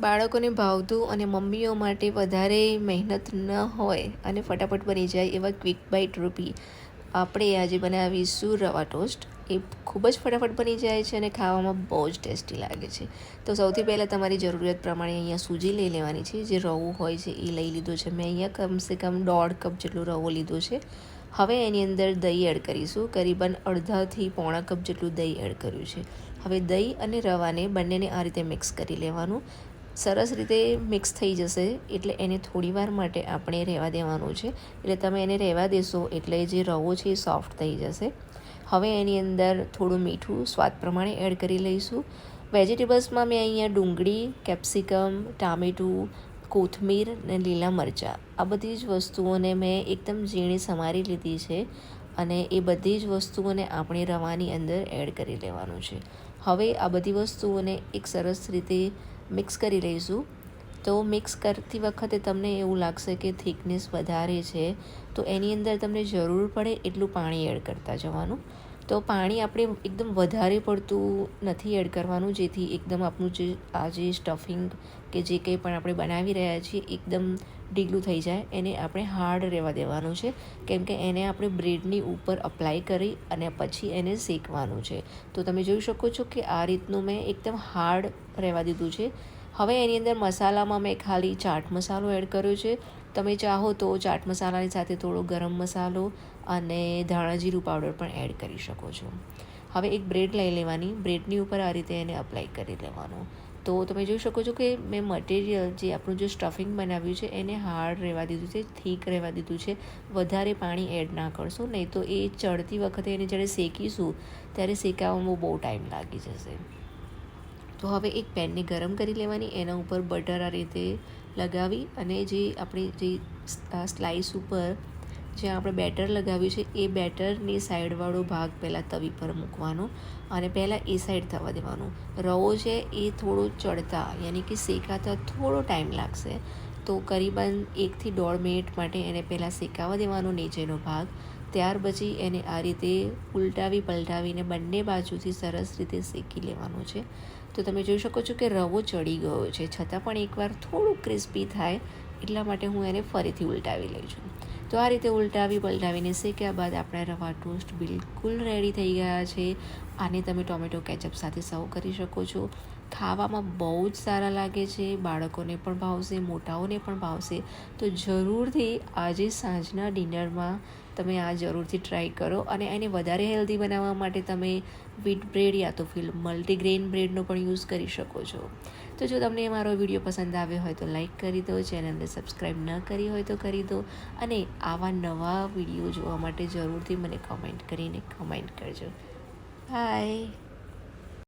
બાળકોને ભાવતું અને મમ્મીઓ માટે વધારે મહેનત ન હોય અને ફટાફટ બની જાય એવા ક્વિક બાઇટ રૂપી આપણે આજે બનાવીશું રવા ટોસ્ટ એ ખૂબ જ ફટાફટ બની જાય છે અને ખાવામાં બહુ જ ટેસ્ટી લાગે છે. તો સૌથી પહેલાં તમારી જરૂરિયાત પ્રમાણે અહીંયા સૂજી લઈ લેવાની છે. જે રવો હોય છે એ લઈ લીધો છે. મેં અહીંયા કમસે કમ દોઢ કપ જેટલો રવો લીધો છે. હવે એની અંદર દહીં એડ કરીશું. કરીબન અડધાથી પોણા કપ જેટલું દહીં એડ કર્યું છે. હવે દહીં અને રવાને બંનેને આ રીતે મિક્સ કરી લેવાનું. સરસ રીતે મિક્સ થઈ જશે, એટલે એને થોડીવાર માટે આપણે રહેવા દેવાનું છે. એટલે તમે એને રહેવા દેશો, એટલે જે રવો છે એ સોફ્ટ થઈ જશે. હવે એની અંદર થોડું મીઠું સ્વાદ પ્રમાણે એડ કરી લઈશું. વેજીટેબલ્સમાં મેં અહીંયા ડુંગળી, કેપ્સિકમ, ટામેટું, કોથમીર ને લીલા મરચાં. આ બધી જ વસ્તુઓને મેં એકદમ ઝીણી સમારી લીધી છે અને એ બધી જ વસ્તુઓને આપણે રવાની અંદર એડ કરી લેવાનું છે. હવે આ બધી વસ્તુઓને એક સરસ રીતે મિક્સ કરી લઈશું. તો મિક્સ કરતી વખતે તમને એવું લાગશે કે થિકનેસ વધારે છે, તો એની અંદર તમને જરૂર પડે એટલું પાણી એડ કરતા જવાનું. તો પાણી આપણે એકદમ વધારે પડતું નથી એડ કરવાનું, જેથી એકદમ આપણું જે, આ જે સ્ટફિંગ કે જે કંઈ પણ આપણે બનાવી રહ્યા છીએ, એકદમ ઢીગલું થઈ જાય. એને આપણે હાર્ડ રહેવા દેવાનું છે. કેમ કે એને આપણે બ્રેડની ઉપર અપ્લાય કરી અને પછી એને શેકવાનું છે. તો તમે જોઈ શકો છો કે આ રીતનું મેં એકદમ હાર્ડ રહેવા દીધું છે. હવે એની અંદર મસાલામાં મેં ખાલી ચાટ મસાલો એડ કર્યો છે. તમે ચાહો તો ચાટ મસાલાની સાથે થોડો ગરમ મસાલો અને ધાણા જીરું પાવડર પણ એડ કરી શકો છો. હવે એક બ્રેડ લઈ લેવાની. બ્રેડની ઉપર આ રીતે એને અપ્લાય કરી લેવાનું. તો તમે જોઈ શકો છો કે મેં મટીરિયલ જે આપણું જે સ્ટફિંગ બનાવ્યું છે, એને હાર્ડ રહેવા દીધું છે થીક રહેવા દીધું છે. વધારે પાણી એડ ના કરશો, નહીં તો એ ચડતી વખતે એને જ્યારે શેકીશું, ત્યારે શેકાવામાં બહુ ટાઈમ લાગી જશે. તો હવે એક પેનને ગરમ કરી લેવાની, એના ઉપર બટર આ રીતે લગાવી અને જે આપણે જે સ્લાઇસ ઉપર જે આપણે બેટર લગાવ્યું છે, એ બેટરની સાઈડવાળો ભાગ પહેલાં તવી પર મૂકવાનો અને પહેલાં એ સાઈડ થવા દેવાનો. રવો છે એ થોડો ચડતા, યાની કે શેકાતા થોડો ટાઈમ લાગશે. તો કરીબન એકથી દોઢ મિનિટ માટે એને પહેલાં શેકાવા દેવાનો નીચેનો ભાગ. ત્યાર પછી એને આ રીતે ઉલટાવી પલટાવીને બંને બાજુથી સરસ રીતે શેકી લેવાનું છે. તો તમે જોઈ શકો છો કે રવો ચડી ગયો છે. છતાં પણ એકવાર થોડું ક્રિસ્પી થાય એટલા માટે હું એને ફરીથી ઉલટાવી લઈ છું. તો આ રીતે ઉલટાવી પલટાવીને શેક્યા બાદ આપણા રવા ટોસ્ટ બિલકુલ રેડી થઈ ગયા છે. આને તમે ટોમેટો કેચઅપ સાથે સર્વ કરી શકો છો. ખાવામાં બહુ જ સારા લાગે છે, બાળકોને પણ ભાવશે, મોટાઓને પણ ભાવશે. તો જરૂરથી આજે સાંજના ડિનરમાં તમે આ જરૂરથી ટ્રાય કરો અને એને વધારે હેલ્ધી બનાવવા માટે તમે વીટ બ્રેડ યા તો ફિલ મલ્ટીગ્રેન બ્રેડનો પણ યુઝ કરી શકો છો. તો જો તમને મારો વીડિયો પસંદ આવ્યો હોય તો લાઇક કરી દો ચેનલને સબસ્ક્રાઈબ ન કરી હોય તો કરી દો અને આવા નવા વીડિયો જોવા માટે જરૂરથી મને કમેન્ટ કરીને કમેન્ટ કરજો. બાય